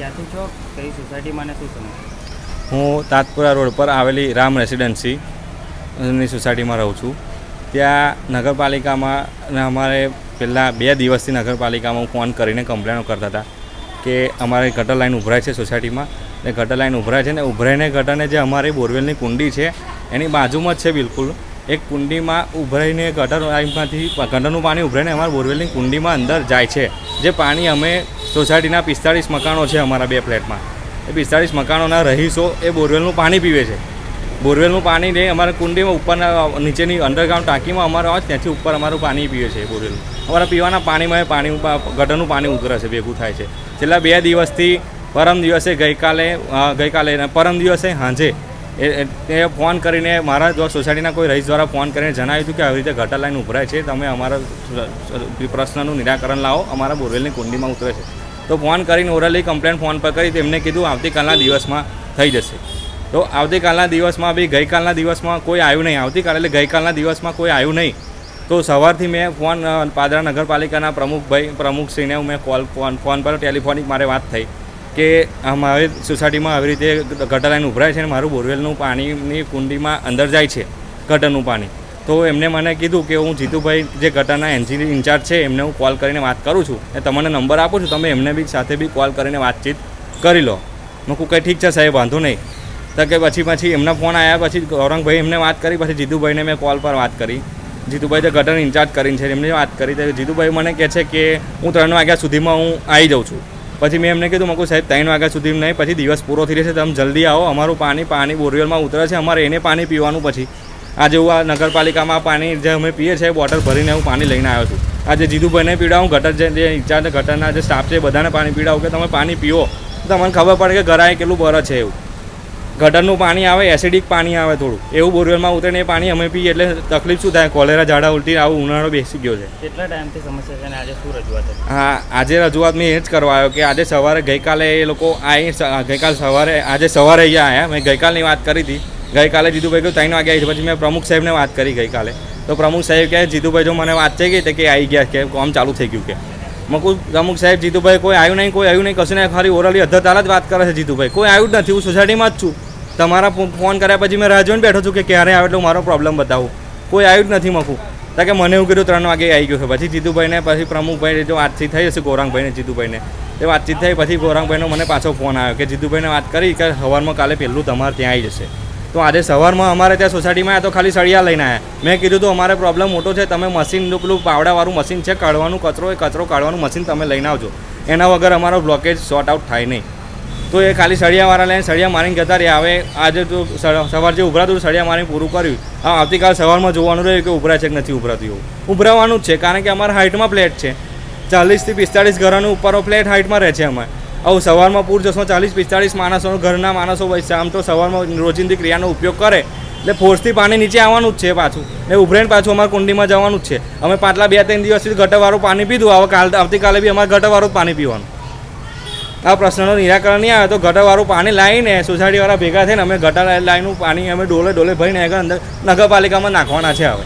ક્યાંથી છો? કઈ સોસાયટીમાં ને શું સમસ્યા હું તાતપુરા રોડ પર આવેલી રામ રેસિડેન્સી ની સોસાયટીમાં રહું છું. ત્યાં નગરપાલિકામાં અમારે પહેલાં બે દિવસથી નગરપાલિકામાં હું ફોન કરીને કમ્પ્લેનો કરતા હતા કે અમારે ગટર લાઈન ઉભરાય છે સોસાયટીમાં. ને ગટર લાઈન ઉભરાય છે ને ઉભરાઈને ગટરને જે અમારી બોરવેલની કુંડી છે, એની બાજુમાં જ છે બિલકુલ. એક કુંડીમાં ઉભરાઈને ગટર લાઈનમાંથી ગટરનું પાણી ઉભરાઈને અમારા બોરવેલની કુંડીમાં અંદર જાય છે. જે પાણી અમે સોસાયટીના પિસ્તાળીસ મકાનો છે અમારા બે ફ્લેટમાં. એ પિસ્તાળીસ મકાનોના રહીશો એ બોરવેલનું પાણી પીવે છે. બોરવેલનું પાણી ને અમારા કુંડીમાં ઉપરના નીચેની અંડરગ્રાઉન્ડ ટાંકીમાં અમારો આવે ત્યાંથી ઉપર અમારું પાણી પીવે છે એ બોરવેલ. અમારા પીવાના પાણીમાં પાણી ગટરનું પાણી ઉતરે છે, ભેગું થાય છે. છેલ્લા બે દિવસથી પરમ દિવસે ગઈકાલે ગઈકાલે પરમ દિવસે સાંજે એ ફોન કરીને મારા સોસાયટીના કોઈ રહીશ દ્વારા ફોન કરીને જણાવ્યું હતું કે આવી રીતે ગટર લાઈન ઉભરાય છે, તમે અમારા પ્રશ્નનું નિરાકરણ લાવો, અમારા બોરવેલની કુંડીમાં ઉતરે છે. તો ફોન કરીને ઓરલી કમ્પ્લેન ફોન પર કરી, તેમને કીધું આવતીકાલના દિવસમાં થઈ જશે. તો આવતીકાલના દિવસમાં બી, ગઈકાલના દિવસમાં કોઈ આવ્યું નહીં. આવતીકાલે એટલે ગઈકાલના દિવસમાં કોઈ આવ્યું નહીં. તો સવારથી મેં ફોન પાદરા નગરપાલિકાના પ્રમુખભાઈ, પ્રમુખશ્રીને મેં કોલ, ફોન ફોન પર ટેલિફોનિક મારે વાત થઈ. કે અમારી સોસાયટીમાં આવી રીતે ગટર લાઈન ઉભરાય છે અને મારું બોરવેલનું પાણીની કુંડીમાં અંદર જાય છે ગટરનું પાણી. તો એમને મને કીધું કે હું જીતુભાઈ જે ગટરના એન્જિન ઇન્ચાર્જ છે, એમને હું કોલ કરીને વાત કરું છું અને તમને નંબર આપું છું, તમે એમને બી સાથે બી કોલ કરીને વાતચીત કરી લો. મેં કહું કંઈ ઠીક છે સાહેબ, વાંધો નહીં. તો કે પછી પછી એમના ફોન આવ્યા પછી ગૌરંગભાઈ એમને વાત કરી, પછી જીતુભાઈને મેં કોલ પર વાત કરી. જીતુભાઈ તો ગટર ઇન્ચાર્જ કરીને છે એમને વાત કરી. તો જીતુભાઈ મને કહે છે કે હું ત્રણ વાગ્યા સુધીમાં હું આવી જાઉં છું. પછી મેં એમને કીધું, મકું સાહેબ, ત્રણ વાગ્યા સુધી નહીં, પછી દિવસ પૂરો થઈ જશે તમે જલ્દી આવો. અમારું પાણી પાણી બોરવેલમાં ઉતરે છે, અમારે એને પાણી પીવાનું પછી. આજે હું આ નગરપાલિકામાં પાણી જે અમે પીએ છીએ, બોટલ ભરીને હું પાણી લઈને આવ્યો છું. આજે જીતુભાઈને પીડાવું, ગટર જે ઇન્ચાર્જ ગટરના જે સ્ટાફ છે બધાને પાણી પીડાવું કે તમે પાણી પીવો તમને ખબર પડે કે ગરાય કેટલું બરસ છે એવું. ગટરનું પાણી આવે એસિડિક પાણી આવે થોડું. એવું બોરવેલમાં ઉતરે એ પાણી અમે પીએ એટલે તકલીફ શું થાય? કોલેરા ઝાડા ઉલટી આવું ઉનાળો બેસી ગયો છે. કેટલા ટાઈમથી સમસ્યા છે અને આજે શું રજૂઆત હા આજે રજૂઆત મેં એ જ કરવા આવ્યો કે આજે સવારે ગઈકાલે એ લોકો આવી ગઈકાલ સવારે આજે સવારે અહીંયા આવ્યા મેં ગઈકાલની વાત કરી હતી. ગઈકાલે જીતુભાઈ કહ્યું ત્રણ વાગે આવી પછી મેં પ્રમુખ સાહેબને વાત કરી ગઈકાલે. તો પ્રમુખ સાહેબ કહે જીતુભાઈ જો મને વાત થઈ ગઈ તો કે આવી ગયા કે કામ ચાલુ થઈ ગયું કે. મકુ અમુક પ્રમુખ સાહેબ જીતુભાઈ કોઈ આવ્યું નહીં કોઈ આવ્યું નહીં. કશું નહીં. ખાલી ઓરલી અધર તારા જ વાત કરે છે જીતુભાઈ. કોઈ આવ્યું જ નથી. હું સોસાયટીમાં જ છું. તમારા ફોન કર્યા પછી મેં રાહ જોઈને બેઠો છું કે ક્યારે આવે એટલે મારો પ્રોબ્લેમ બતાવું. કોઈ આવ્યું જ નથી મકું. તા કે મને એવું કીધું ત્રણ વાગે આવી ગયું છે. પછી જીતુભાઈને, પછી પ્રમુખભાઈ જો વાતચીત થઈ હશે ગોરાંગભાઈને, જીતુભાઈને. એ વાતચીત થઈ પછી ગોરાંગભાઈનો મને પાછો ફોન આવ્યો કે જીતુભાઈને વાત કરી કે સવારમાં કાલે પહેલું તમારે ત્યાં આવી જશે. તો આજે સવારમાં અમારે ત્યાં સોસાયટીમાં આવ્યા તો ખાલી સળિયા લઈને આવ્યા મેં કીધું તો અમારે પ્રોબ્લેમ મોટો છે. તમે મશીન પેલું પાવડાવાળું મશીન છે, કાઢવાનું કચરો એ કચરો કાઢવાનું મશીન તમે લઈને આવજો. એના વગર અમારો બ્લોકેજ સોર્ટ આઉટ થાય નહીં. તો એ ખાલી સળિયાવાળા લઈને સળિયા મારીને જતા રહ્યા. હવે આજે તો સવાર જે ઉભરાતું સળિયા મારીને પૂરું કર્યું. હા, આવતીકાલ સવારમાં જોવાનું રહ્યું કે ઉભરાય છે કે નથી ઉભરાતું એવું. ઉભરાવાનું જ છે, કારણ કે અમારા હાઇટમાં પ્લેટ છે. ચાલીસથી પિસ્તાળીસ ઘરોનું ઉપરનો પ્લેટ હાઇટમાં રહે છે અમે આવું સવારમાં પૂર જશો, ચાલીસ પિસ્તાળીસ માણસો ઘરના માણસો વચ્ચે આમ તો સવારમાં રોજિંદી ક્રિયાનો ઉપયોગ કરે. એટલે ફોર્સથી પાણી નીચે આવવાનું જ છે પાછું. ને ઉભરાઈને પાછું અમારા કુંડીમાં જવાનું જ છે. અમે પાછલા બે ત્રણ દિવસથી ગટરવાળું પાણી પીધું. હવે કાલ, આવતીકાલે બી અમારે ગટરવાળું પાણી પીવાનું. આ પ્રશ્નનું નિરાકરણ નહીં આવે તો ગટરવાળું પાણી લાવીને સોસાયટીવાળા ભેગા થઈને અમે ગટર લાઈનનું પાણી અમે ડોલે ડોલે ભરીને આગળ અંદર નગરપાલિકામાં નાખવાના છે હવે.